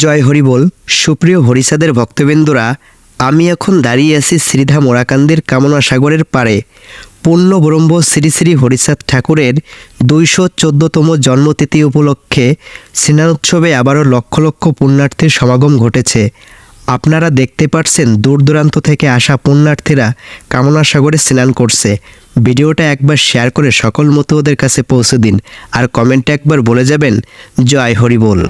জয় হরিবোল সুপ্রিয় হরিসাদের ভক্তবৃন্দরা, আমি এখন দাঁড়িয়ে আছি শ্রীধা মোরাকান্দের কামনা সাগরের পাড়ে। পূর্ণব্রহ্ম শ্রী শ্রী হরিচাঁদ ঠাকুরের দুইশো চোদ্দতম জন্মতিথি উপলক্ষে স্নানোৎসবে আবারও লক্ষ লক্ষ পুণ্যার্থীর সমাগম ঘটেছে। আপনারা দেখতে পাচ্ছেন দূর দূরান্ত থেকে আসা পুণ্যার্থীরা কামনা সাগরে স্নান করছে। ভিডিওটা একবার শেয়ার করে সকল মতো ওদের কাছে পৌঁছে দিন। আর কমেন্টে একবার বলে যাবেন, জয় হরিবোল